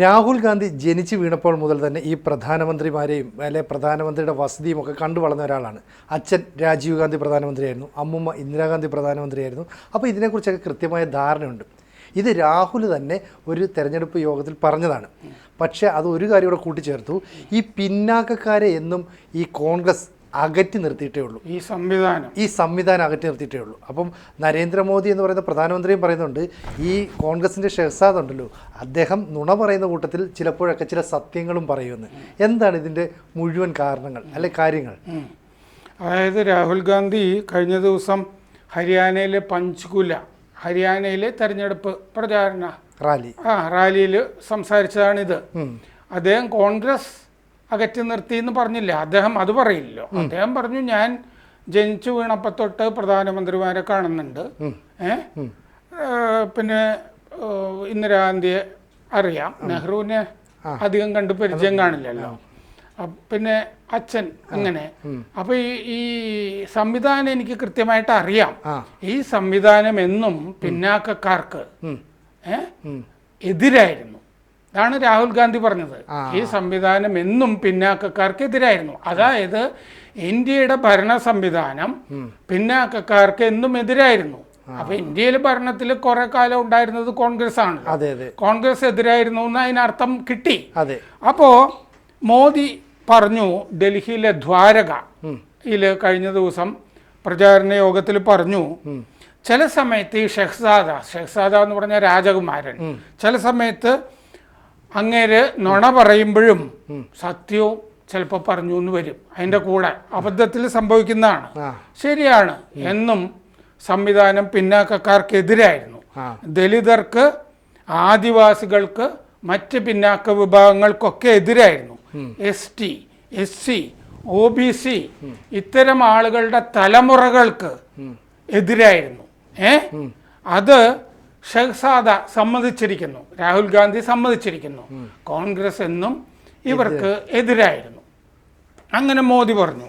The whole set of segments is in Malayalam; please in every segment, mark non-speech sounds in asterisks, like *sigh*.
രാഹുൽ ഗാന്ധി ജനിച്ചു വീണപ്പോൾ മുതൽ തന്നെ ഈ പ്രധാനമന്ത്രിമാരെയും അല്ലെ പ്രധാനമന്ത്രിയുടെ വസതിയും ഒക്കെ കണ്ടു വളർന്ന ഒരാളാണ്. അച്ഛൻ രാജീവ് ഗാന്ധി പ്രധാനമന്ത്രിയായിരുന്നു. അമ്മുമ്മ ഇന്ദിരാഗാന്ധി പ്രധാനമന്ത്രിയായിരുന്നു. അപ്പോൾ ഇതിനെക്കുറിച്ചൊക്കെ കൃത്യമായ ധാരണയുണ്ട്. ഇത് രാഹുൽ തന്നെ ഒരു തെരഞ്ഞെടുപ്പ് യോഗത്തിൽ പറഞ്ഞതാണ്. പക്ഷേ അത് ഒരു കാര്യം കൂടെ കൂട്ടിച്ചേർത്തു. ഈ പിന്നാക്കക്കാരെ എന്നും ഈ കോൺഗ്രസ് അകറ്റി നിർത്തിയിട്ടേ ഉള്ളൂ. ഈ സംവിധാനം. ഈ സംവിധാനം അകറ്റി നിർത്തിയിട്ടേ ഉള്ളൂ. അപ്പം നരേന്ദ്രമോദി എന്ന് പറയുന്ന പ്രധാനമന്ത്രിയും പറയുന്നുണ്ട് ഈ കോൺഗ്രസിന്റെ ഷെഹസാദ് ഉണ്ടല്ലോ അദ്ദേഹം നുണ പറയുന്ന കൂട്ടത്തിൽ ചിലപ്പോഴൊക്കെ ചില സത്യങ്ങളും പറയുമെന്ന്. എന്താണ് ഇതിന്റെ മുഴുവൻ കാരണങ്ങൾ അല്ലെ കാര്യങ്ങൾ? അതായത് രാഹുൽ ഗാന്ധി കഴിഞ്ഞ ദിവസം ഹരിയാനയിലെ പഞ്ച്കുല ഹരിയാനയിലെ തെരഞ്ഞെടുപ്പ് പ്രചാരണ റാലി. ആ റാലിയിൽ സംസാരിച്ചതാണിത്. അദ്ദേഹം കോൺഗ്രസ് അകറ്റി നിർത്തി എന്ന് പറഞ്ഞില്ല. അദ്ദേഹം അത് പറയില്ലോ. അദ്ദേഹം പറഞ്ഞു ഞാൻ ജനിച്ചു വീണപ്പോൾ തൊട്ട് പ്രധാനമന്ത്രിമാരെ കാണുന്നുണ്ട്. ഏ? പിന്നെ ഇന്ദിരാഗാന്ധിയെ അറിയാം. നെഹ്റുവിനെ അധികം കണ്ട് പരിചയം കാണില്ലല്ലോ. പിന്നെ അച്ഛൻ അങ്ങനെ അപ്പൊ ഈ ഈ സംവിധാനം എനിക്ക് കൃത്യമായിട്ട് അറിയാം. ഈ സംവിധാനം എന്നും പിന്നാക്കക്കാർക്ക് ഏ? എതിരായിരുന്നു. ഇതാണ് രാഹുൽ ഗാന്ധി പറഞ്ഞത്. ഈ സംവിധാനം എന്നും പിന്നാക്കക്കാർക്ക് എതിരായിരുന്നു അതായത് ഇന്ത്യയുടെ ഭരണ സംവിധാനം പിന്നാക്കക്കാർക്ക് എന്നും എതിരായിരുന്നു. അപ്പൊ ഇന്ത്യയിൽ ഭരണത്തിൽ കുറെ കാലം ഉണ്ടായിരുന്നത് കോൺഗ്രസ് ആണ് കോൺഗ്രസ് എതിരായിരുന്നു എന്ന് അതിനർത്ഥം കിട്ടി. അപ്പോ മോദി പറഞ്ഞു ഡൽഹിയിലെ ദ്വാരക ഇതിൽ കഴിഞ്ഞ ദിവസം പ്രചാരണ യോഗത്തിൽ പറഞ്ഞു ചില സമയത്ത് ഈ ഷെഹ്സാദ ഷെഹ്സാദ എന്ന് പറഞ്ഞ രാജകുമാരൻ ചില സമയത്ത് അങ്ങേര് നുണ പറയുമ്പോഴും സത്യവും ചിലപ്പോൾ പറഞ്ഞു എന്ന് വരും. അതിന്റെ കൂടെ അബദ്ധത്തിൽ സംഭവിക്കുന്നതാണ്. ശരിയാണ്. എന്നും സംവിധാനം പിന്നാക്കക്കാർക്കെതിരായിരുന്നു. ദലിതർക്ക് ആദിവാസികൾക്ക് മറ്റ് പിന്നാക്ക വിഭാഗങ്ങൾക്കൊക്കെ എതിരായിരുന്നു. S T S C O B C ഇത്തരം ആളുകളുടെ തലമുറകൾക്ക് എതിരായിരുന്നു. ഏ? അത് ഷെഹ്സാദ സമ്മതിച്ചിരിക്കുന്നു. രാഹുൽ ഗാന്ധി സമ്മതിച്ചിരിക്കുന്നു. കോൺഗ്രസ് എന്നും ഇവർക്ക് എതിരായിരുന്നു. അങ്ങനെ മോദി പറഞ്ഞു.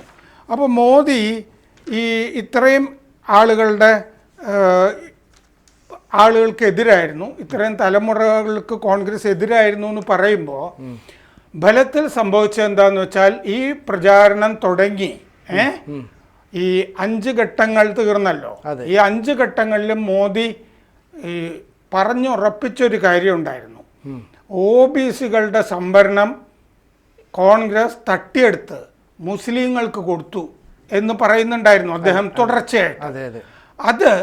അപ്പോൾ മോദി ഈ ഇത്രയും ആളുകളുടെ ആളുകൾക്കെതിരായിരുന്നു ആളുകൾക്ക് എതിരായിരുന്നു. ഇത്രയും തലമുറകൾക്ക് കോൺഗ്രസ് എതിരായിരുന്നു എന്ന് പറയുമ്പോൾ ഫലത്തിൽ സംഭവിച്ചത് എന്താന്ന് വെച്ചാൽ ഈ പ്രചാരണം തുടങ്ങി. ഏ? ഈ അഞ്ച് ഘട്ടങ്ങൾ തീർന്നല്ലോ. ഈ അഞ്ച് ഘട്ടങ്ങളിലും മോദി ഈ പറഞ്ഞുറപ്പിച്ചൊരു കാര്യം ഉണ്ടായിരുന്നു ഒ ബി സികളുടെ സംവരണം കോൺഗ്രസ് തട്ടിയെടുത്ത് മുസ്ലിങ്ങൾക്ക് കൊടുത്തു എന്ന് പറയുന്നുണ്ടായിരുന്നു അദ്ദേഹം തുടർച്ചയായിട്ട്. അതെ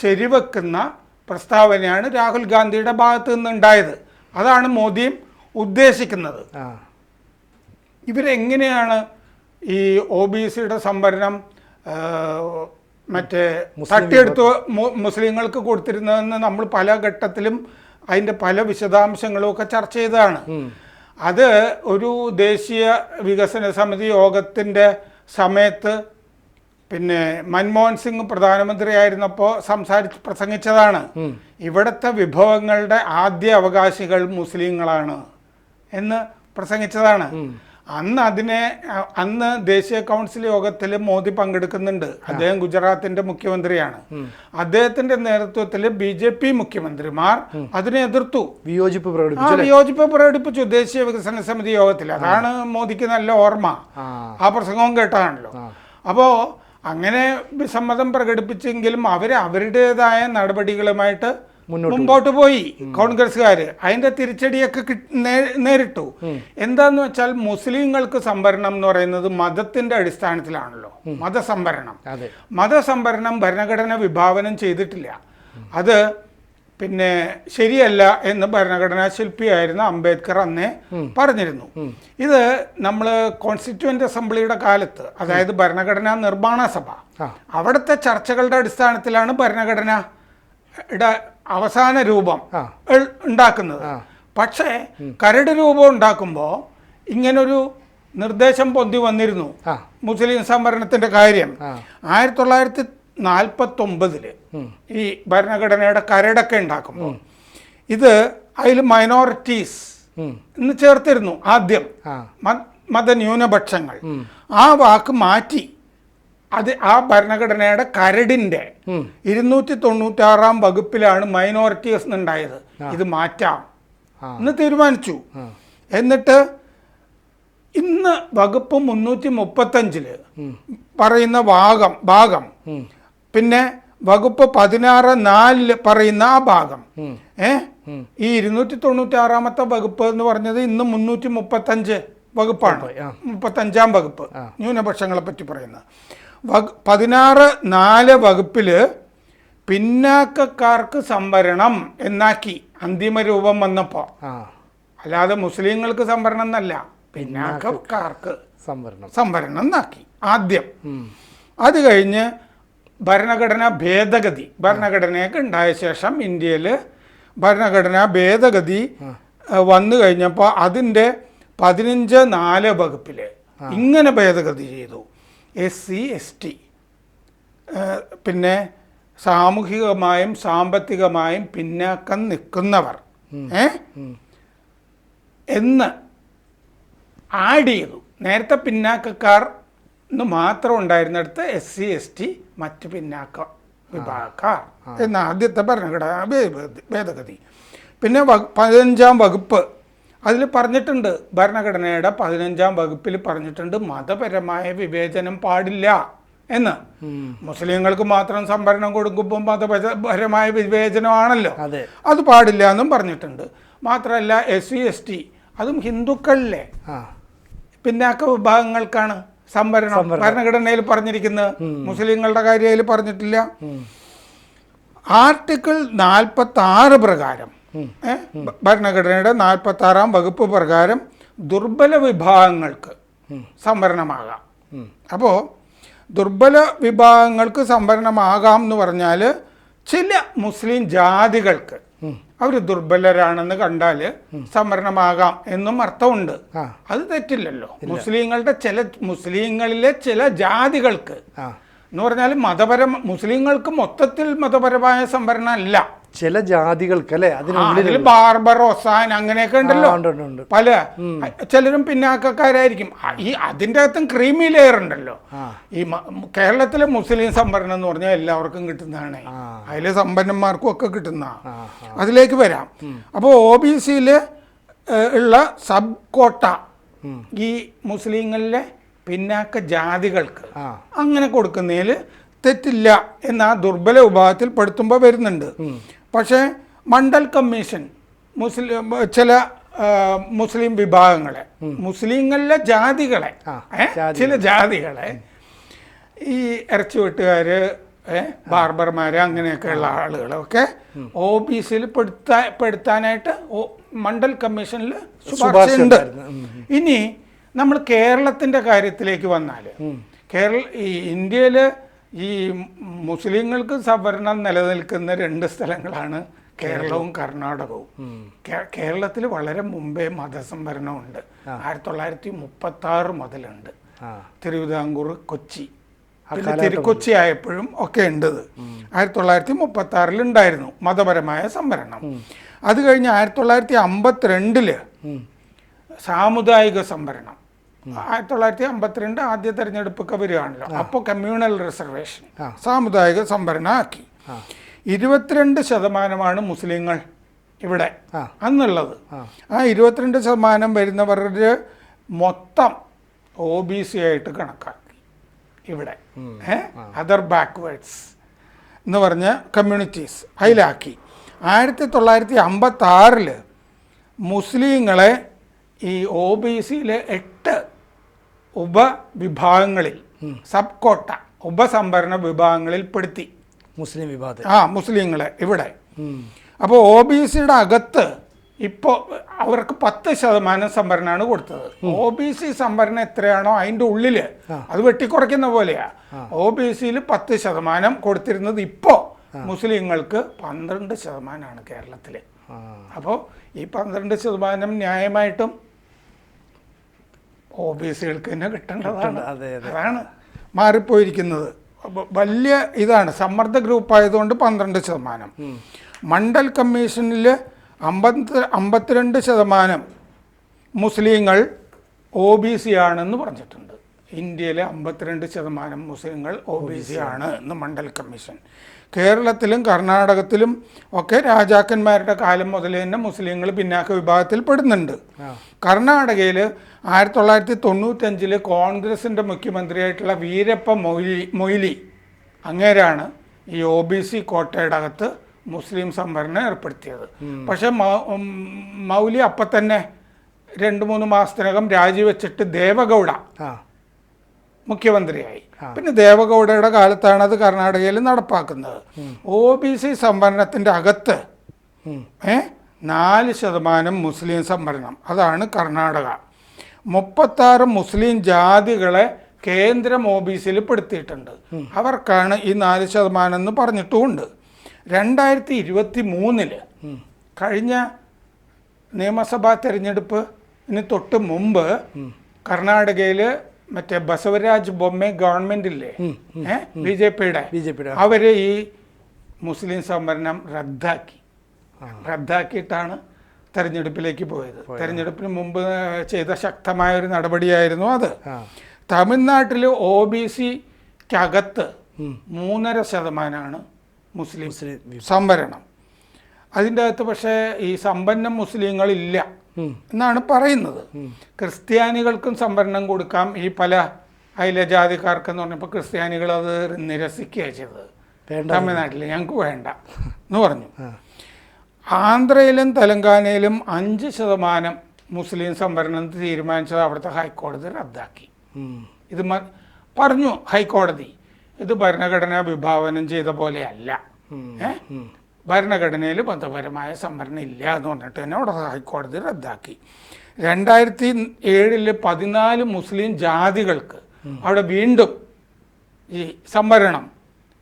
ശരിവെക്കുന്ന പ്രസ്താവനയാണ് രാഹുൽ ഗാന്ധിയുടെ ഭാഗത്ത് നിന്നുണ്ടായത്. അതാണ് മോദിയും ഉദ്ദേശിക്കുന്നത്. ഇവരെങ്ങനെയാണ് ഈ ഒ ബി സിയുടെ സംവരണം മറ്റേ തട്ടിയെടുത്ത് മുസ്ലിങ്ങൾക്ക് കൊടുത്തിരുന്നതെന്ന് നമ്മൾ പല ഘട്ടത്തിലും അതിന്റെ പല വിശദാംശങ്ങളും ഒക്കെ ചർച്ച ചെയ്തതാണ്. അത് ഒരു ദേശീയ വികസന സമിതി യോഗത്തിന്റെ സമയത്ത് പിന്നെ മൻമോഹൻ സിംഗ് പ്രധാനമന്ത്രിയായിരുന്നപ്പോൾ സംസാരിച്ച് പ്രസംഗിച്ചതാണ്. ഇവിടുത്തെ വിഭവങ്ങളുടെ ആദ്യ അവകാശികൾ മുസ്ലിങ്ങളാണ് എന്ന് പ്രസംഗിച്ചതാണ്. അന്ന് അതിനെ അന്ന് ദേശീയ കൗൺസിൽ യോഗത്തിൽ മോദി പങ്കെടുക്കുന്നുണ്ട്. അദ്ദേഹം ഗുജറാത്തിന്റെ മുഖ്യമന്ത്രിയാണ്. അദ്ദേഹത്തിന്റെ നേതൃത്വത്തിൽ ബി ജെ പി മുഖ്യമന്ത്രിമാർ അതിനെ എതിർത്തു. വിയോജിപ്പ് പ്രകടിപ്പിച്ചു വിയോജിപ്പ് പ്രകടിപ്പിച്ചു ദേശീയ വികസന സമിതി യോഗത്തിൽ. അതാണ് മോദിക്ക് നല്ല ഓർമ്മ. ആ. പ്രസംഗവും കേട്ടതാണല്ലോ. അപ്പോൾ അങ്ങനെ വിസമ്മതം പ്രകടിപ്പിച്ചെങ്കിലും അവർ അവരുടേതായ നടപടികളുമായിട്ട് മുമ്പോട്ട് പോയി കോൺഗ്രസ്സുകാർ അതിന്റെ തിരിച്ചടിയൊക്കെ നേരിട്ടു. എന്താന്ന് വെച്ചാൽ മുസ്ലിങ്ങൾക്ക് സംവരണം എന്ന് പറയുന്നത് മതത്തിന്റെ അടിസ്ഥാനത്തിലാണല്ലോ. മതസംവരണം. മതസംവരണം ഭരണഘടന വിഭാവനം ചെയ്തിട്ടില്ല. അത് പിന്നെ ശരിയല്ല എന്ന് ഭരണഘടനാ ശില്പിയായിരുന്ന അംബേദ്കർ അന്നേ പറഞ്ഞിരുന്നു. ഇത് നമ്മൾ കോൺസ്റ്റിറ്റ്യൂന്റ് അസംബ്ലിയുടെ കാലത്ത് അതായത് ഭരണഘടനാ നിർമ്മാണ സഭ. അവിടുത്തെ ചർച്ചകളുടെ അടിസ്ഥാനത്തിലാണ് ഭരണഘടനയുടെ അവസാന രൂപം. ഉണ്ടാക്കുന്നത്. പക്ഷേ കരട് രൂപം ഉണ്ടാക്കുമ്പോൾ ഇങ്ങനൊരു നിർദ്ദേശം പൊന്തി വന്നിരുന്നു. മുസ്ലിം സംവരണത്തിന്റെ കാര്യം. ആയിരത്തി തൊള്ളായിരത്തി നാൽപ്പത്തി ഒമ്പതിൽ ഈ ഭരണഘടനയുടെ കരടൊക്കെ ഉണ്ടാക്കുമ്പോൾ ഇത് അതിൽ മൈനോറിറ്റീസ്. എന്ന് ചേർത്തിരുന്നു ആദ്യം. മതന്യൂനപക്ഷങ്ങൾ. ആ വാക്ക് മാറ്റി. അത് ആ ഭരണഘടനയുടെ കരടിന്റെ ഇരുന്നൂറ്റി ഇരുന്നൂറ്റി തൊണ്ണൂറ്റാറാം വകുപ്പിലാണ് മൈനോറിറ്റീസ് ഉണ്ടായത് ഇത് മാറ്റാം. എന്ന് തീരുമാനിച്ചു. എന്നിട്ട് ഇന്ന് വകുപ്പ് മുന്നൂറ്റി മുപ്പത്തഞ്ചിൽ പറയുന്ന ഭാഗം. ഭാഗം പിന്നെ വകുപ്പ് പതിനാറ് നാലിൽ പറയുന്ന ആ ഭാഗം. ഏ? ഈ ഇരുന്നൂറ്റി തൊണ്ണൂറ്റി ആറാമത്തെ വകുപ്പ് എന്ന് പറഞ്ഞത് ഇന്ന് മുന്നൂറ്റി മുപ്പത്തഞ്ച് വകുപ്പാണ്. മുപ്പത്തഞ്ചാം വകുപ്പ്. ന്യൂനപക്ഷങ്ങളെ പറ്റി പറയുന്നത്. പതിനാറ് നാല് വകുപ്പിൽ പിന്നാക്കക്കാർക്ക് സംവരണം എന്നാക്കി അന്തിമ രൂപം വന്നപ്പോൾ അല്ലാതെ മുസ്ലിങ്ങൾക്ക് സംവരണം എന്നല്ല പിന്നാക്കക്കാർക്ക് സംവരണം. സംവരണം എന്നാക്കി ആദ്യം. അത് കഴിഞ്ഞ് ഭരണഘടനാ ഭേദഗതി ഭരണഘടനയൊക്കെ ഉണ്ടായ ശേഷം ഇന്ത്യയിൽ ഭരണഘടനാ ഭേദഗതി വന്നു കഴിഞ്ഞപ്പോൾ അതിന്റെ പതിനഞ്ച് നാല് വകുപ്പിൽ ഇങ്ങനെ ഭേദഗതി ചെയ്തു. S C S T. പിന്നെ സാമൂഹികമായും സാമ്പത്തികമായും പിന്നാക്കം നിൽക്കുന്നവർ. ഏ? എന്ന് ആഡ് ചെയ്തു. നേരത്തെ പിന്നാക്കക്കാർ എന്ന് മാത്രം ഉണ്ടായിരുന്നിടത്ത് എസ് സി എസ് ടി മറ്റ് പിന്നാക്ക വിഭാഗക്കാർ എന്ന ആദ്യത്തെ ഭരണഘടന ഭേദഗതി പിന്നെ പതിനഞ്ചാം വകുപ്പ് അതിൽ പറഞ്ഞിട്ടുണ്ട് ഭരണഘടനയുടെ പതിനഞ്ചാം വകുപ്പിൽ പറഞ്ഞിട്ടുണ്ട് മതപരമായ വിവേചനം പാടില്ല എന്ന്. മുസ്ലിങ്ങൾക്ക് മാത്രം സംവരണം കൊടുക്കുമ്പോൾ മതപരമായ വിവേചനമാണല്ലോ. അതെ. അത് പാടില്ല എന്നും പറഞ്ഞിട്ടുണ്ട്. മാത്രമല്ല എസ് സി എസ് ടി അതും ഹിന്ദുക്കളിലെ പിന്നാക്ക വിഭാഗങ്ങൾക്കാണ് സംവരണം. ഭരണഘടനയിൽ പറഞ്ഞിരിക്കുന്നത്. മുസ്ലിങ്ങളുടെ കാര്യത്തിൽ പറഞ്ഞിട്ടില്ല. ആർട്ടിക്കിൾ നാൽപ്പത്തി ആറ് പ്രകാരം ഭരണഘടനയുടെ നാൽപ്പത്തി ആറാം വകുപ്പ് പ്രകാരം ദുർബല വിഭാഗങ്ങൾക്ക് സംവരണമാകാം. അപ്പോൾ ദുർബല വിഭാഗങ്ങൾക്ക് സംവരണമാകാം എന്ന് പറഞ്ഞാൽ ചില മുസ്ലിം ജാതികൾക്ക് അവർ ദുർബലരാണെന്ന് കണ്ടാൽ സംവരണമാകാം എന്നും അർത്ഥമുണ്ട്. അത് തെറ്റില്ലല്ലോ. മുസ്ലിങ്ങളുടെ ചില മുസ്ലിങ്ങളിലെ ചില ജാതികൾക്ക് എന്ന് പറഞ്ഞാൽ മതപരം മുസ്ലിങ്ങൾക്ക് മൊത്തത്തിൽ മതപരമായ സംവരണം അല്ല ചില ജാതികൾക്ക് അല്ലെ? അതിനുള്ളിൽ ബാർബർ ഒസാൻ അങ്ങനെയൊക്കെ ഉണ്ടല്ലോ. പല. ചിലരും പിന്നാക്കക്കാരായിരിക്കും. ഈ അതിന്റെ അകത്തും ക്രീമി ലെയർ ഉണ്ടല്ലോ. ഈ കേരളത്തിലെ മുസ്ലിം സംവരണം എന്ന് പറഞ്ഞാൽ എല്ലാവർക്കും കിട്ടുന്നതാണ്. അതിലെ സമ്പന്നന്മാർക്കും ഒക്കെ കിട്ടുന്ന. അതിലേക്ക് വരാം. അപ്പോൾ ഒ ബി സിയിൽ ഉള്ള സബ് കോട്ട ഈ മുസ്ലിങ്ങളിലെ പിന്നാക്ക ജാതികൾക്ക് അങ്ങനെ കൊടുക്കുന്നതിൽ തെറ്റില്ല എന്ന ആ ദുർബല വിഭാഗത്തിൽ പെടുത്തുമ്പോൾ വരുന്നുണ്ട്. പക്ഷേ മണ്ഡൽ കമ്മീഷൻ മുസ്ലിം ചില മുസ്ലിം വിഭാഗങ്ങളെ മുസ്ലിങ്ങളിലെ ജാതികളെ ചില ജാതികളെ ഈ ഇറച്ചി വെട്ടുകാർ ബാർബർമാർ അങ്ങനെയൊക്കെയുള്ള ആളുകളൊക്കെ ഒ ബി സിയിൽ പെടുത്താ പെടുത്താനായിട്ട് മണ്ഡൽ കമ്മീഷനിൽ ശുപാർശയുണ്ട്. ഇനി നമ്മൾ കേരളത്തിന്റെ കാര്യത്തിലേക്ക് വന്നാൽ കേരള ഈ ഇന്ത്യയിൽ ഈ മുസ്ലിങ്ങൾക്ക് സംവരണം നിലനിൽക്കുന്ന രണ്ട് സ്ഥലങ്ങളാണ് കേരളവും കർണാടകവും. കേരളത്തിൽ വളരെ മുമ്പേ മതസംവരണമുണ്ട്. ആയിരത്തി തൊള്ളായിരത്തി മുപ്പത്തി ആറ് മുതലുണ്ട് തിരുവിതാംകൂർ കൊച്ചി. പിന്നെ തിരുക്കൊച്ചി ആയപ്പോഴും ഒക്കെ ഉണ്ട് ഇത്. ആയിരത്തി തൊള്ളായിരത്തി മുപ്പത്തി ആറിൽ ഉണ്ടായിരുന്നു മതപരമായ സംവരണം. അത് കഴിഞ്ഞ് ആയിരത്തി തൊള്ളായിരത്തി അമ്പത്തിരണ്ടിൽ സാമുദായിക സംവരണം. ആയിരത്തി തൊള്ളായിരത്തി അമ്പത്തിരണ്ട് ആദ്യ തെരഞ്ഞെടുപ്പൊക്കെ വരികയാണല്ലോ. അപ്പോൾ കമ്മ്യൂണൽ റിസർവേഷൻ സാമുദായിക സംവരണം ആക്കി ഇരുപത്തിരണ്ട് ശതമാനമാണ് മുസ്ലിങ്ങൾ ഇവിടെ. അന്നുള്ളത്. ആ. ഇരുപത്തിരണ്ട് ശതമാനം വരുന്നവരുടെ മൊത്തം ഒ ബി സി ആയിട്ട് കണക്കാക്കി ഇവിടെ. അതർ ബാക്ക്വേഡ്സ് എന്ന് പറഞ്ഞ കമ്മ്യൂണിറ്റീസ് അതിലാക്കി. ആയിരത്തി തൊള്ളായിരത്തി അമ്പത്തി ആറിൽ മുസ്ലിങ്ങളെ ഈ ഒ ബി സിയിലെ എട്ട് ഉപവിഭാഗങ്ങളിൽ സബ് കോട്ട ഉപസംഭരണ വിഭാഗങ്ങളിൽ പെടുത്തി. മുസ്ലിം വിഭാഗത്തിൽ. ആ മുസ്ലിങ്ങളെ ഇവിടെ. അപ്പോൾ ഒ ബി സിയുടെ അകത്ത് ഇപ്പോൾ അവർക്ക് പത്ത് ശതമാനം സംവരണമാണ് കൊടുത്തത്. ഒ ബി സി സംവരണം എത്രയാണോ അതിന്റെ ഉള്ളിൽ അത് വെട്ടിക്കുറയ്ക്കുന്ന പോലെയാ. ഒ ബി സിയിൽ പത്ത് ശതമാനം കൊടുത്തിരുന്നത് ഇപ്പോൾ മുസ്ലിങ്ങൾക്ക് പന്ത്രണ്ട് ശതമാനമാണ് കേരളത്തിൽ അപ്പോൾ ഈ പന്ത്രണ്ട് ശതമാനം ന്യായമായിട്ടും ഒ ബി സികൾക്ക് തന്നെ കിട്ടേണ്ടതാണ്. അതെ, അതെ. അതാണ് മാറിപ്പോയിരിക്കുന്നത്. വലിയ ഇതാണ് സമ്മർദ്ദ ഗ്രൂപ്പ് ആയതുകൊണ്ട് പന്ത്രണ്ട് ശതമാനം. മണ്ഡൽ കമ്മീഷനിൽ അമ്പത്തി അമ്പത്തിരണ്ട് ശതമാനം മുസ്ലിങ്ങൾ ഒ ബി സി ആണെന്ന് പറഞ്ഞിട്ടുണ്ട്. ഇന്ത്യയിലെ അമ്പത്തിരണ്ട് ശതമാനം മുസ്ലിങ്ങൾ ഒ ബി സി ആണ് എന്ന് മണ്ഡൽ കമ്മീഷൻ. കേരളത്തിലും കർണാടകത്തിലും ഒക്കെ രാജാക്കന്മാരുടെ കാലം മുതൽ തന്നെ മുസ്ലിങ്ങൾ പിന്നാക്ക വിഭാഗത്തിൽ പെടുന്നുണ്ട്. കർണാടകയിൽ ആയിരത്തി തൊള്ളായിരത്തി തൊണ്ണൂറ്റഞ്ചിൽ കോൺഗ്രസിന്റെ മുഖ്യമന്ത്രിയായിട്ടുള്ള വീരപ്പ മൊയ്ലി മൊയ്ലി അങ്ങേരാണ് ഈ ഒ ബി സി കോട്ടയുടെ അകത്ത് മുസ്ലിം സംവരണം ഏർപ്പെടുത്തിയത്. പക്ഷെ മൗലി അപ്പം തന്നെ രണ്ട് മൂന്ന് മാസത്തിനകം രാജിവെച്ചിട്ട് ദേവഗൗഡ മുഖ്യമന്ത്രിയായി. പിന്നെ ദേവഗൗഡയുടെ കാലത്താണ് അത് കർണാടകയിൽ നടപ്പാക്കുന്നത്. ഒ ബി സി സംവരണത്തിന്റെ അകത്ത് ഏ നാല് ശതമാനം മുസ്ലിം സംവരണം. അതാണ് കർണാടക. മുപ്പത്താറ് മുസ്ലിം ജാതികളെ കേന്ദ്രം ഒ ബി സിയിൽ പെടുത്തിയിട്ടുണ്ട് അവർക്കാണ് ഈ നാല് ശതമാനം എന്ന് പറഞ്ഞിട്ടുമുണ്ട്. രണ്ടായിരത്തി ഇരുപത്തി മൂന്നിൽ കഴിഞ്ഞ നിയമസഭാ തെരഞ്ഞെടുപ്പ് ഇനി തൊട്ട് മുമ്പ് കർണാടകയിൽ മറ്റേ ബസവരാജ് ബൊമ്മെ ഗവൺമെന്റ് ഇല്ലേ ഏഹ് ബി ജെ പിയുടെ ബി ജെ പിയുടെ അവർ ഈ മുസ്ലിം സംവരണം റദ്ദാക്കി. റദ്ദാക്കിയിട്ടാണ് തെരഞ്ഞെടുപ്പിലേക്ക് പോയത്. തെരഞ്ഞെടുപ്പിന് മുമ്പ് ചെയ്ത ശക്തമായ ഒരു നടപടിയായിരുന്നു അത്. തമിഴ്നാട്ടിൽ ഒ ബി സിക്കകത്ത് മൂന്നര ശതമാനമാണ് മുസ്ലിം സംവരണം. അതിന്റെ അകത്ത് പക്ഷേ ഈ സമ്പന്ന മുസ്ലിങ്ങളില്ല. എന്നാണ് പറയുന്നത്. ക്രിസ്ത്യാനികൾക്കും സംവരണം കൊടുക്കാം. ഈ പല അയലജാതിക്കാർക്കെന്ന് പറഞ്ഞപ്പോൾ ക്രിസ്ത്യാനികൾ അത് നിരസിക്കുകയാണ് ചെയ്തത് തമിഴ്നാട്ടിൽ ഞങ്ങൾക്ക് വേണ്ട എന്ന് പറഞ്ഞു. ആന്ധ്രയിലും തെലങ്കാനയിലും അഞ്ച് ശതമാനം മുസ്ലിം സംവരണം തീരുമാനിച്ചത് അവിടുത്തെ ഹൈക്കോടതി റദ്ദാക്കി. ഇത് പറഞ്ഞു ഹൈക്കോടതി ഇത് ഭരണഘടന വിഭാവനം ചെയ്ത പോലെയല്ല? ഭരണഘടനയിൽ മതപരമായ സംവരണം ഇല്ല എന്ന് പറഞ്ഞിട്ട് തന്നെ അവിടെ ഹൈക്കോടതി റദ്ദാക്കി. രണ്ടായിരത്തി ഏഴിൽ പതിനാല് മുസ്ലിം ജാതികൾക്ക് അവിടെ വീണ്ടും ഈ സംവരണം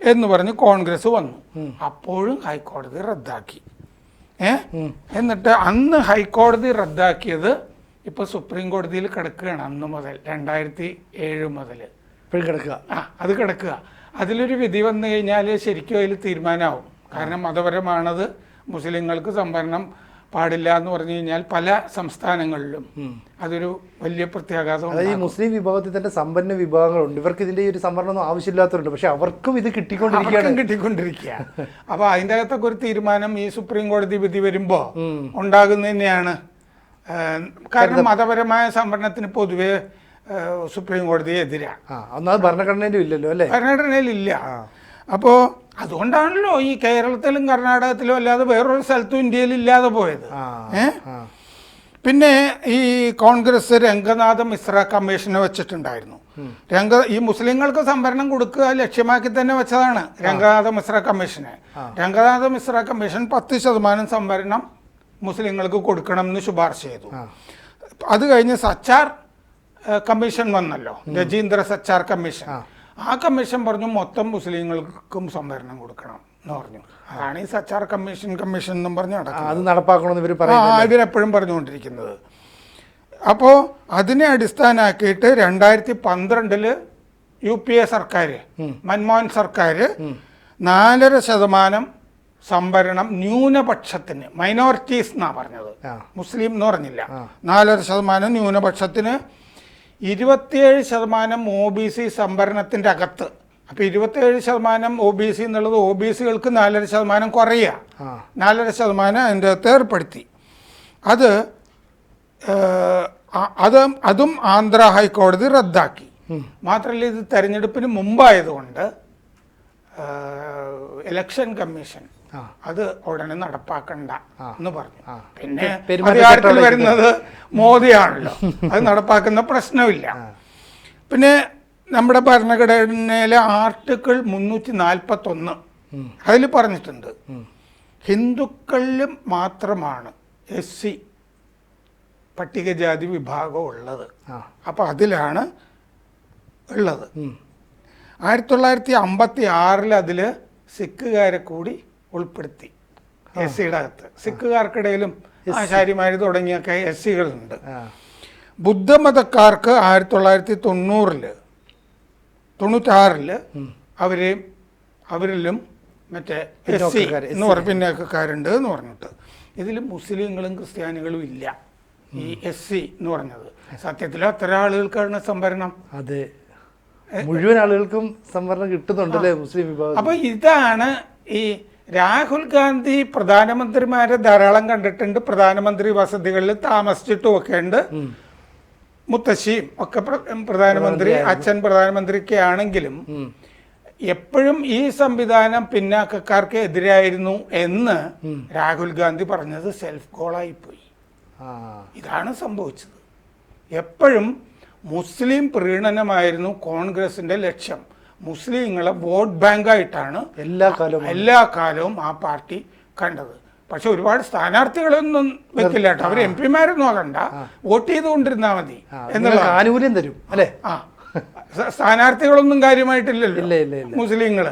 എന്ന് പറഞ്ഞ് കോൺഗ്രസ് വന്നു. അപ്പോഴും ഹൈക്കോടതി റദ്ദാക്കി. എന്നിട്ട് അന്ന് ഹൈക്കോടതി റദ്ദാക്കിയത് ഇപ്പൊ സുപ്രീം കോടതിയിൽ കിടക്കുകയാണ് അന്ന് മുതൽ രണ്ടായിരത്തി ഏഴ് മുതൽ. ഇപ്പോഴും കിടക്കുക. ആ അത് കിടക്കുക. അതിലൊരു വിധി വന്നു കഴിഞ്ഞാൽ ശരിക്കും അതിൽ തീരുമാനമാവും കാരണം മതപരമാണത് മുസ്ലിങ്ങൾക്ക് സംവരണം പാടില്ല എന്ന് പറഞ്ഞു കഴിഞ്ഞാൽ പല സംസ്ഥാനങ്ങളിലും അതൊരു വലിയ പ്രത്യാഘാതം ഈ മുസ്ലിം വിഭാഗത്തിൽ തന്നെ സമ്പന്ന വിഭാഗങ്ങളുണ്ട്. ഇവർക്ക് ഇതിന്റെ ഈ ഒരു സംവരണം ആവശ്യമില്ലാത്തവരുണ്ട്. പക്ഷെ അവർക്കും ഇത് കിട്ടിക്കൊണ്ടിരിക്കുകയാണ്. കിട്ടിക്കൊണ്ടിരിക്കുക അപ്പൊ അതിന്റെ അകത്തൊക്കെ ഒരു തീരുമാനം ഈ സുപ്രീം കോടതി വിധി വരുമ്പോ ഉണ്ടാകുന്ന തന്നെയാണ്. കാരണം മതപരമായ സംവരണത്തിന് പൊതുവെ സുപ്രീം കോടതി എതിരാണ് ഭരണഘടനയിലും ഇല്ലല്ലോ അല്ലേ? ഭരണഘടനയിലില്ല. അപ്പോൾ അതുകൊണ്ടാണല്ലോ ഈ കേരളത്തിലും കർണാടകത്തിലും അല്ലാതെ വേറൊരു സ്ഥലത്തും ഇന്ത്യയിൽ ഇല്ലാതെ പോയത്? പിന്നെ ഈ കോൺഗ്രസ് രംഗനാഥ മിശ്ര കമ്മീഷനെ വെച്ചിട്ടുണ്ടായിരുന്നു. രംഗ ഈ മുസ്ലിങ്ങൾക്ക് സംവരണം കൊടുക്കുക ലക്ഷ്യമാക്കി തന്നെ വെച്ചതാണ് രംഗനാഥ മിശ്ര കമ്മീഷനെ. രംഗനാഥ മിശ്ര കമ്മീഷൻ പത്ത് ശതമാനം സംവരണം മുസ്ലിങ്ങൾക്ക് കൊടുക്കണം എന്ന് ശുപാർശ ചെയ്തു. അത് കഴിഞ്ഞ് സച്ചാർ കമ്മീഷൻ വന്നല്ലോ. രജീന്ദ്ര സച്ചാർ കമ്മീഷൻ. ആ കമ്മീഷൻ പറഞ്ഞു മൊത്തം മുസ്ലിങ്ങൾക്കും സംവരണം കൊടുക്കണം എന്ന് പറഞ്ഞു. അതാണ് ഈ സച്ചാർ കമ്മീഷൻ കമ്മീഷൻ എന്നും പറഞ്ഞു അത് നടപ്പാക്കണമെന്ന് ഇവർ പറയും ഇവരെപ്പോഴും പറഞ്ഞുകൊണ്ടിരിക്കുന്നത്. അപ്പോൾ അതിനെ അടിസ്ഥാനമാക്കിയിട്ട് രണ്ടായിരത്തി പന്ത്രണ്ടിൽ യു പി എ സർക്കാർ മൻമോഹൻ സർക്കാർ നാലര ശതമാനം സംവരണം ന്യൂനപക്ഷത്തിന് മൈനോറിറ്റീസ് എന്നാണ് പറഞ്ഞത്. മുസ്ലിം എന്ന് പറഞ്ഞില്ല. നാലര ശതമാനം ന്യൂനപക്ഷത്തിന് ഇരുപത്തിയേഴ് ശതമാനം ഒ ബി സി സംവരണത്തിന്റെ അകത്ത്. അപ്പോൾ ഇരുപത്തിയേഴ് ശതമാനം ഒ ബി സി എന്നുള്ളത് ഒ ബി സികൾക്ക് നാലര ശതമാനം കുറയുക. നാലര ശതമാനം അതിന്റെ അകത്ത് ഏർപ്പെടുത്തി. അത് അത് അതും ആന്ധ്ര ഹൈക്കോടതി റദ്ദാക്കി. മാത്രമല്ല ഇത് തെരഞ്ഞെടുപ്പിന് മുമ്പായതുകൊണ്ട് ഇലക്ഷൻ കമ്മീഷൻ. അത് ഉടനെ നടപ്പാക്കണ്ട എന്ന് പറഞ്ഞു. പിന്നെ അധികാരത്തിൽ വരുന്നത് മോദിയാണല്ലോ. *laughs* അത് നടപ്പാക്കുന്ന പ്രശ്നമില്ല. പിന്നെ നമ്മുടെ ഭരണഘടനയിലെ ആർട്ടിക്കിൾ മുന്നൂറ്റി നാൽപ്പത്തൊന്ന് അതിൽ പറഞ്ഞിട്ടുണ്ട്. ഹിന്ദുക്കളിലും മാത്രമാണ് എസ് സി പട്ടികജാതി വിഭാഗം ഉള്ളത്. അപ്പോൾ അതിലാണ് ഉള്ളത്. ആയിരത്തി തൊള്ളായിരത്തി അമ്പത്തി ആറിൽ അതിൽ സിഖുകാരെ കൂടി ഉൾപ്പെടുത്തി എസ് സിയുടെ അകത്ത്. സിഖുകാർക്കിടയിലും ആശാരിമാർ തുടങ്ങിയൊക്കെ എസ് സികളുണ്ട് ബുദ്ധമതക്കാർക്ക് ആയിരത്തി തൊള്ളായിരത്തി തൊണ്ണൂറിൽ തൊണ്ണൂറ്റാറിൽ അവരെ അവരിലും മറ്റേ എസ് സി എന്ന് പറഞ്ഞ പിന്നോക്കക്കാരുണ്ട് എന്ന് പറഞ്ഞിട്ട്. ഇതിൽ മുസ്ലിങ്ങളും ക്രിസ്ത്യാനികളും ഇല്ല. ഈ എസ് സി എന്ന് പറഞ്ഞത്. സത്യത്തിൽ അത്ര ആളുകൾക്കാണ് സംവരണം. അതെ. മുഴുവൻ ആളുകൾക്കും സംവരണം കിട്ടുന്നുണ്ടല്ലേ മുസ്ലിം വിഭാഗം അപ്പൊ ഇതാണ് ഈ രാഹുൽ ഗാന്ധി പ്രധാനമന്ത്രിമാരെ ധാരാളം കണ്ടിട്ടുണ്ട്. പ്രധാനമന്ത്രി വസതികളിൽ താമസിച്ചിട്ടും ഒക്കെ ഉണ്ട്. മുത്തശ്ശിയും ഒക്കെ പ്ര- പ്രധാനമന്ത്രി അച്ഛൻ പ്രധാനമന്ത്രിയൊക്കെ ആണെങ്കിലും എപ്പോഴും ഈ സംവിധാനം പിന്നാക്കക്കാർക്ക് എതിരായിരുന്നു എന്ന് രാഹുൽ ഗാന്ധി പറഞ്ഞത് സെൽഫ് ഗോളായി പോയി ഇതാണ് സംഭവിച്ചത്. എപ്പോഴും മുസ്ലിം പ്രീണനമായിരുന്നു കോൺഗ്രസിന്റെ ലക്ഷ്യം. മുസ്ലിങ്ങളെ വോട്ട് ബാങ്കായിട്ടാണ് എല്ലാ കാലവും എല്ലാ കാലവും ആ പാർട്ടി കണ്ടത്. പക്ഷെ ഒരുപാട് സ്ഥാനാർത്ഥികളൊന്നും വെക്കില്ല കേട്ടോ. അവർ എം പിമാരൊന്നും ആകണ്ട വോട്ട് ചെയ്തുകൊണ്ടിരുന്നാൽ മതി എന്നുള്ള ആനുകൂല്യം തരും അല്ലേ? ആ. സ്ഥാനാർത്ഥികളൊന്നും കാര്യമായിട്ടില്ലല്ലോ. മുസ്ലിങ്ങൾ.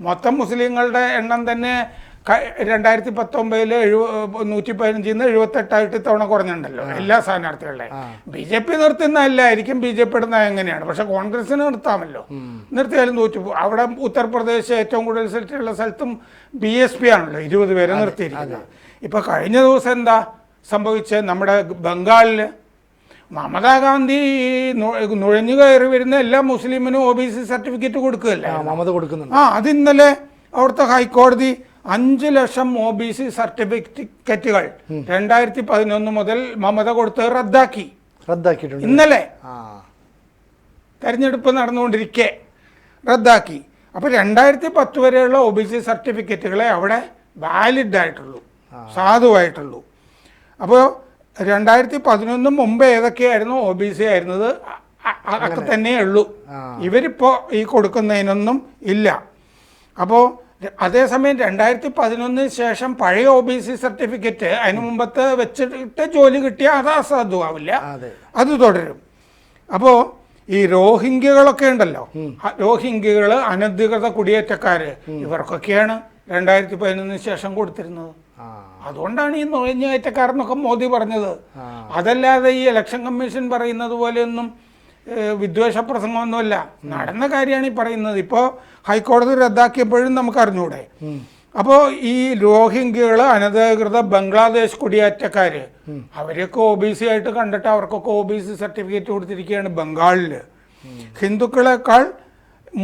മൊത്തം മുസ്ലിങ്ങളുടെ എണ്ണം തന്നെ രണ്ടായിരത്തി പത്തൊമ്പതിൽ എഴുപ നൂറ്റി പതിനഞ്ചിൽ നിന്ന് എഴുപത്തെട്ടായിട്ട് ഇത്തവണ കുറഞ്ഞിട്ടുണ്ടല്ലോ എല്ലാ സ്ഥാനാർത്ഥികളുടെ ബി ജെ പി നിർത്തുന്നതല്ലായിരിക്കും ബി ജെ പിയുടെ ഇടുന്ന എങ്ങനെയാണ്? പക്ഷെ കോൺഗ്രസിന് നിർത്താമല്ലോ. നിർത്തിയാലും തോറ്റു അവിടെ ഉത്തർപ്രദേശ് ഏറ്റവും കൂടുതൽ സീറ്റുള്ള സ്ഥലത്തും ബി എസ് പി ആണല്ലോ ഇരുപത് പേരെ നിർത്തിയിരിക്കുന്നത്. ഇപ്പൊ കഴിഞ്ഞ ദിവസം എന്താ സംഭവിച്ചത് നമ്മുടെ ബംഗാളിൽ മമതാ ഗാന്ധി നുഴഞ്ഞു കയറി വരുന്ന എല്ലാ മുസ്ലിമിനും ഒ ബി സി സർട്ടിഫിക്കറ്റ് കൊടുക്കുകയല്ലേ? ആ അത് ഇന്നലെ അവിടുത്തെ ഹൈക്കോടതി അഞ്ച് ലക്ഷം ഒ ബി സി സർട്ടിഫിക്കറ്റുകൾ രണ്ടായിരത്തി പതിനൊന്ന് മുതൽ മമത കൊടുത്ത് റദ്ദാക്കി. റദ്ദാക്കിയിട്ടുണ്ട്. ഇന്നലെ തെരഞ്ഞെടുപ്പ് നടന്നുകൊണ്ടിരിക്കെ റദ്ദാക്കി. അപ്പോൾ രണ്ടായിരത്തി പത്ത് വരെയുള്ള ഒ ബി സി സർട്ടിഫിക്കറ്റുകളെ അവിടെ വാലിഡ് ആയിട്ടുള്ളൂ സാധുവായിട്ടുള്ളൂ. അപ്പോൾ രണ്ടായിരത്തി പതിനൊന്ന് മുമ്പ് ഏതൊക്കെയായിരുന്നു ഒ ബി സി ആയിരുന്നത്? അ- അ- അതൊക്കെ തന്നെയേ ഉള്ളൂ. ആ. ഇവരിപ്പോൾ ഈ കൊടുക്കുന്നതിനൊന്നും ഇല്ല. അപ്പോൾ അതേസമയം രണ്ടായിരത്തി പതിനൊന്നിന് ശേഷം പഴയ ഒ ബി സി സർട്ടിഫിക്കറ്റ് അതിന് മുമ്പത്തെ വെച്ചിട്ട് ജോലി കിട്ടിയാൽ അത് അസാധുവാവില്ല. അതെ. തുടരും. അപ്പോൾ ഈ രോഹിംഗ്യകളൊക്കെ ഉണ്ടല്ലോ. രോഹിംഗ്യകൾ അനധികൃത കുടിയേറ്റക്കാര് ഇവർക്കൊക്കെയാണ് രണ്ടായിരത്തി പതിനൊന്നിന് ശേഷം കൊടുത്തിരുന്നത്. അതുകൊണ്ടാണ് ഈ നുഴഞ്ഞുകയറ്റക്കാരെന്നൊക്കെ മോദി പറഞ്ഞത്. അതല്ലാതെ ഈ ഇലക്ഷൻ കമ്മീഷൻ പറയുന്നത് പോലെയൊന്നും വിദ്വേഷ പ്രസംഗമൊന്നുമല്ല നടന്ന കാര്യമാണ് ഈ പറയുന്നത്. ഇപ്പോൾ ഹൈക്കോടതി റദ്ദാക്കിയപ്പോഴും നമുക്ക് അറിഞ്ഞൂടെ അപ്പോൾ ഈ രോഹിംഗ്യകൾ അനധികൃത ബംഗ്ലാദേശ് കുടിയേറ്റക്കാർ അവരെയൊക്കെ ഒ ബി സി ആയിട്ട് കണ്ടിട്ട് അവർക്കൊക്കെ ഒ ബി സി സർട്ടിഫിക്കറ്റ് കൊടുത്തിരിക്കുകയാണ് ബംഗാളിൽ ഹിന്ദുക്കളെക്കാൾ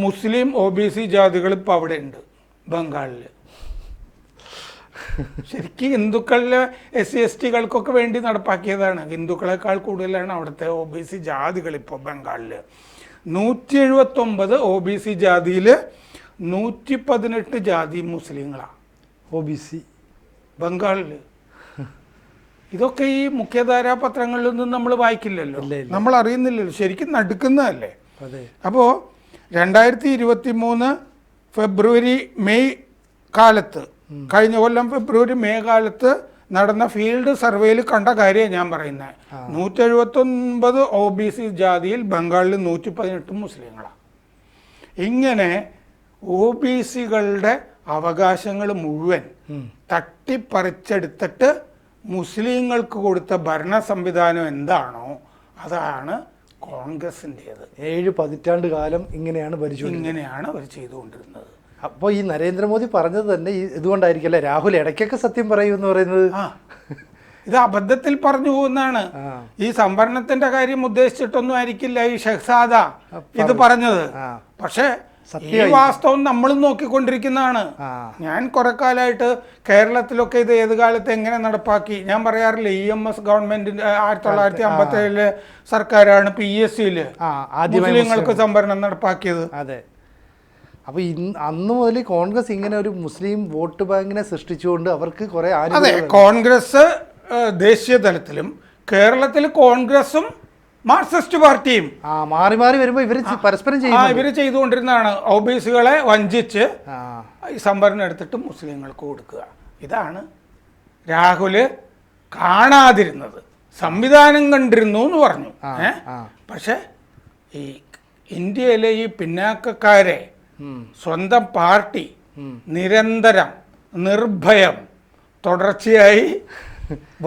മുസ്ലിം ഒ ബി സി ജാതികൾ ഇപ്പോൾ അവിടെ ഉണ്ട് ബംഗാളിൽ ശരിക്കും ഹിന്ദുക്കളിലെ എസ് സി എസ് ടികൾക്കൊക്കെ വേണ്ടി നടപ്പാക്കിയതാണ്. ഹിന്ദുക്കളെക്കാൾ കൂടുതലാണ് അവിടുത്തെ ഒ ബി സി ജാതികൾ ഇപ്പോൾ ബംഗാളിൽ നൂറ്റി എഴുപത്തൊമ്പത് ഒ ബി സി ജാതിയിൽ നൂറ്റി പതിനെട്ട് ജാതി മുസ്ലിങ്ങളാണ് ഒ ബി സി ബംഗാളിൽ ഇതൊക്കെ ഈ മുഖ്യധാരാ പത്രങ്ങളിൽ നിന്നും നമ്മൾ വായിക്കില്ലല്ലോ. നമ്മൾ അറിയുന്നില്ലല്ലോ ശരിക്കും നടുക്കുന്നതല്ലേ? അതെ. അപ്പോൾ രണ്ടായിരത്തി ഇരുപത്തി മൂന്ന് ഫെബ്രുവരി മെയ് കാലത്ത് കഴിഞ്ഞ കൊല്ലം ഫെബ്രുവരി മെയ് കാലത്ത് നടന്ന ഫീൽഡ് സർവേയിൽ കണ്ട കാര്യമാണ് ഞാൻ പറയുന്നത്. നൂറ്റി എഴുപത്തൊൻപത് ഒ ബി സി ജാതിയിൽ ബംഗാളിൽ നൂറ്റി പതിനെട്ട് മുസ്ലിങ്ങളാണ്. ഇങ്ങനെ ഒ ബി സികളുടെ അവകാശങ്ങൾ മുഴുവൻ തട്ടിപ്പറിച്ചെടുത്തിട്ട് മുസ്ലിങ്ങൾക്ക് കൊടുത്ത ഭരണ സംവിധാനം എന്താണോ അതാണ് കോൺഗ്രസിന്റേത്. ഏഴ് പതിറ്റാണ്ട് കാലം ഇങ്ങനെയാണ് ഭരിച്ചു ഇങ്ങനെയാണ് അവർ ചെയ്തുകൊണ്ടിരുന്നത്. അപ്പോൾ ഈ നരേന്ദ്രമോദി പറഞ്ഞത് തന്നെ ഈ ഇതുകൊണ്ടായിരിക്കും അല്ലെ? രാഹുൽ ഇടയ്ക്കൊക്കെ സത്യം പറയൂ എന്ന് പറയുന്നത്. ഇത് അബദ്ധത്തിൽ പറഞ്ഞു പോകുന്നതാണ്. ഈ സംവരണത്തിന്റെ കാര്യം ഉദ്ദേശിച്ചിട്ടൊന്നും ആയിരിക്കില്ല ഈ ഷെഹ്സാദ ഇത് പറഞ്ഞത്. പക്ഷേ ഈ വാസ്തവം നമ്മളും നോക്കിക്കൊണ്ടിരിക്കുന്നതാണ്. ഞാൻ കുറെ കാലമായിട്ട് കേരളത്തിലൊക്കെ ഇത് ഏത് കാലത്ത് എങ്ങനെ നടപ്പാക്കി? ഞാൻ പറയാറില്ല ഇ എം എസ് ഗവൺമെന്റിന്റെ ആയിരത്തി തൊള്ളായിരത്തി അമ്പത്തി ഏഴിൽ സർക്കാരാണ് പി എസ് സിയിൽ മുസ്ലിങ്ങൾക്ക് സംവരണം നടപ്പാക്കിയത്. അപ്പോൾ അന്ന് മുതൽ കോൺഗ്രസ് ഇങ്ങനെ ഒരു മുസ്ലിം വോട്ട് ബാങ്കിനെ സൃഷ്ടിച്ചുകൊണ്ട് അവർക്ക് കുറേ അതെ കോൺഗ്രസ് ദേശീയ തലത്തിലും കേരളത്തിൽ കോൺഗ്രസും മാർക്സിസ്റ്റ് പാർട്ടിയും ആ മാറി മാറി വരുമ്പോൾ ഇവർ പരസ്പരം ചെയ്യും ഇവർ ചെയ്തുകൊണ്ടിരുന്നതാണ്. ഒ ബി സികളെ വഞ്ചിച്ച് ഈ സംവരണം എടുത്തിട്ട് മുസ്ലിങ്ങൾക്ക് കൊടുക്കുക. ഇതാണ് രാഹുൽ കാണാതിരുന്നത്. സംവിധാനം കണ്ടിരുന്നു എന്ന് പറഞ്ഞു. പക്ഷേ ഈ ഇന്ത്യയിലെ ഈ പിന്നാക്കക്കാരെ. സ്വന്തം പാർട്ടി നിരന്തരം നിർഭയം തുടർച്ചയായി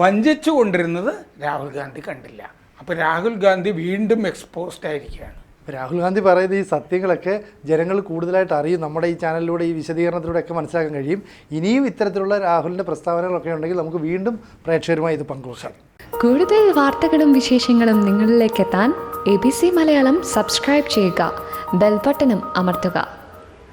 വഞ്ചിച്ചു കൊണ്ടിരുന്നത് രാഹുൽ ഗാന്ധി കണ്ടില്ല. അപ്പോൾ രാഹുൽ ഗാന്ധി വീണ്ടും എക്സ്പോസ്ഡ് ആയിരിക്കുകയാണ്. രാഹുൽ ഗാന്ധി പറയുന്ന ഈ സത്യങ്ങളൊക്കെ ജനങ്ങൾ കൂടുതലായിട്ട് അറിയും. നമ്മുടെ ഈ ചാനലിലൂടെ ഈ വിശദീകരണത്തിലൂടെ ഒക്കെ മനസ്സിലാക്കാൻ കഴിയും. ഇനിയും ഇത്തരത്തിലുള്ള രാഹുലിന്റെ പ്രസ്താവനകളൊക്കെ ഉണ്ടെങ്കിൽ നമുക്ക് വീണ്ടും പ്രേക്ഷകരുമായി ഇത് പങ്കുവെക്കാം. കൂടുതൽ വാർത്തകളും വിശേഷങ്ങളും നിങ്ങളിലേക്ക് എത്താൻ A B C Malayalam subscribe ചെയ്യുക. ബെൽബട്ടനും അമർത്തുക.